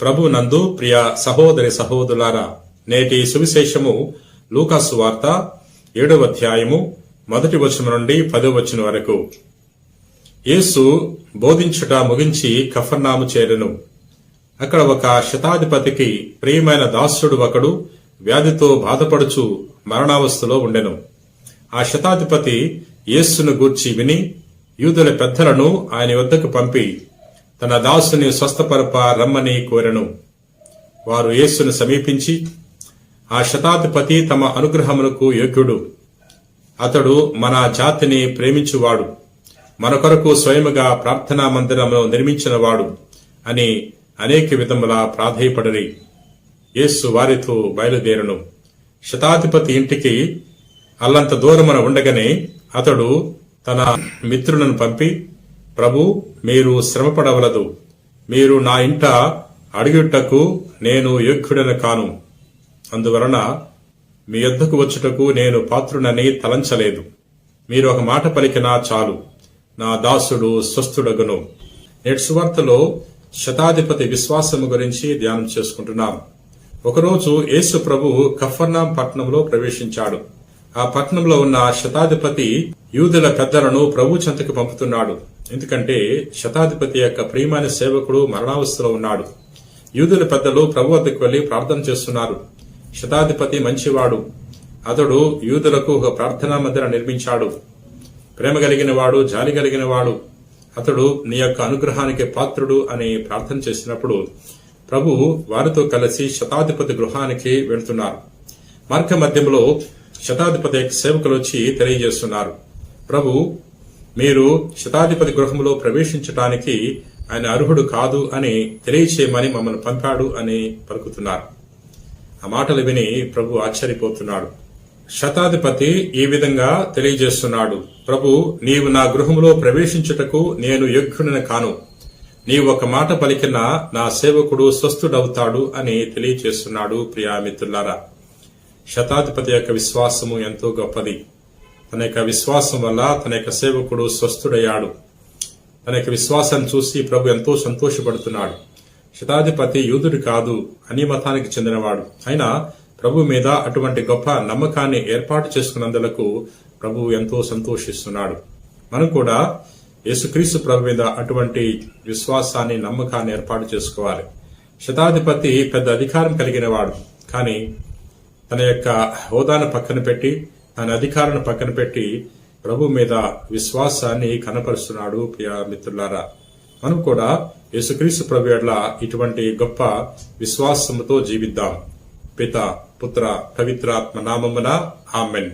ప్రభు నందు ప్రియ సహోదరి సహోదరులారా నేటి సువిశేషము లూకాసు వార్త ఏడవ అధ్యాయము మొదటి వచనం నుండి పదో వచనం వరకు. యేసు బోధించుట ముగించి కఫర్నాము చేరెను. అక్కడ ఒక శతాధిపతికి ప్రియమైన దాసుడు ఒకడు వ్యాధితో బాధపడుచు మరణావస్థలో ఉండెను. ఆ శతాధిపతి యేస్సును గూర్చి విని యూదుల పెద్దలను ఆయన వద్దకు పంపి తన దాసుని స్వస్థపరప రమ్మని కోరెను. వారు యేసును సమీపించి ఆ శతాధిపతి తమ అనుగ్రహములకు యోగ్యుడు. అతడు మన జాతిని ప్రేమించువాడు. మన కొరకు స్వయముగా ప్రార్థనా మందిరమును నిర్మించినవాడు అని అనేక విధముల ప్రాధేయపడరి. యేసు వారితో బయలుదేరను. శతాధిపతి ఇంటికి అల్లంత దూరమున ఉండగానే అతడు తన మిత్రులను పంపి ప్రభు మీరు శ్రమపడవలదు. మీరు నా ఇంట అడుగుటకు నేను యోగ్యుడను కాను. అందువలన మీ యొద్దకు వచ్చుటకు నేను పాత్రునని తలంచలేదు. మీరు ఒక మాట పలికినా చాలు. నా దాసుడు స్వస్థుడగును. నేటి సువార్తలో శతాధిపతి విశ్వాసము గురించి ధ్యానం చేసుకుంటున్నాం. ఒకరోజు యేసు ప్రభు కఫర్నాం పట్టణంలో ప్రవేశించాడు. ఆ పట్టణంలో ఉన్న శతాధిపతి యూదుల పెద్దలను ప్రభు చెంతకు పంపుతున్నాడు. ఎందుకంటే శతాధిపతి యొక్క ప్రియమైన సేవకుడు మరణావస్థలో ఉన్నాడు. యూదుల పెద్దలు ప్రభు వద్దకు వెళ్ళి ప్రార్థన చేస్తున్నారు. శతాధిపతి మంచివాడు. అతడు యూదులకు ఒక ప్రార్థనా మందిరం నిర్మించాడు. ప్రేమ కలిగిన వాడు జాలి కలిగిన వాడు. అతడు నీ యొక్క అనుగ్రహానికి పాత్రుడు అని ప్రార్థన చేసినప్పుడు ప్రభు వారితో కలిసి శతాధిపతి గృహానికి వెళ్తున్నారు. మార్గ మధ్యంలో శతాధిపతి సేవకులు వచ్చి తెలియజేస్తున్నారు. ప్రభు మీరు శతాధిపతి గృహంలో ప్రవేశించటానికి ఆయన అర్హుడు కాదు అని తెలియచేయమని మమ్మల్ని పంపాడు అని పలుకుతున్నారు. ఆ మాటలు విని ప్రభు ఆశ్చర్యపోతున్నాడు. శతాధిపతి ఈ విధంగా తెలియజేస్తున్నాడు. ప్రభు నీవు నా గృహములో ప్రవేశించుటకు నేను యోగ్యుడిని కాను. నీవు ఒక మాట పలికిన నా సేవకుడు స్వస్థుడవుతాడు అని తెలియజేస్తున్నాడు ప్రియామిత్రులారా శతాధిపతి యొక్క విశ్వాసము ఎంతో గొప్పది. తన యొక్క విశ్వాసం వల్ల తన యొక్క సేవకుడు స్వస్థుడయ్యాడు. తన యొక్క విశ్వాసాన్ని చూసి ప్రభు ఎంతో సంతోషపడుతున్నాడు. శతాధిపతి యూదుడు కాదు అన్ని మతానికి చెందినవాడు. అయినా ప్రభు మీద అటువంటి గొప్ప నమ్మకాన్ని ఏర్పాటు చేసుకున్నందులకు ప్రభు ఎంతో సంతోషిస్తున్నాడు. మనం కూడా యేసుక్రీస్తు ప్రభు మీద అటువంటి విశ్వాసాన్ని నమ్మకాన్ని ఏర్పాటు చేసుకోవాలి. శతాధిపతి పెద్ద అధికారం కలిగిన వాడు కానీ తన యొక్క హోదాను పక్కన పెట్టి తన అధికారాన్ని పక్కన పెట్టి ప్రభు మీద విశ్వాసాన్ని కనపరుస్తున్నాడు ప్రియా మిత్రులారా. మనం కూడా యేసుక్రీస్తు ప్రభు ఎడ్ల ఇటువంటి గొప్ప విశ్వాసముతో జీవిద్దాం. పిత పుత్ర పవిత్రాత్మ నామమున ఆమెన్.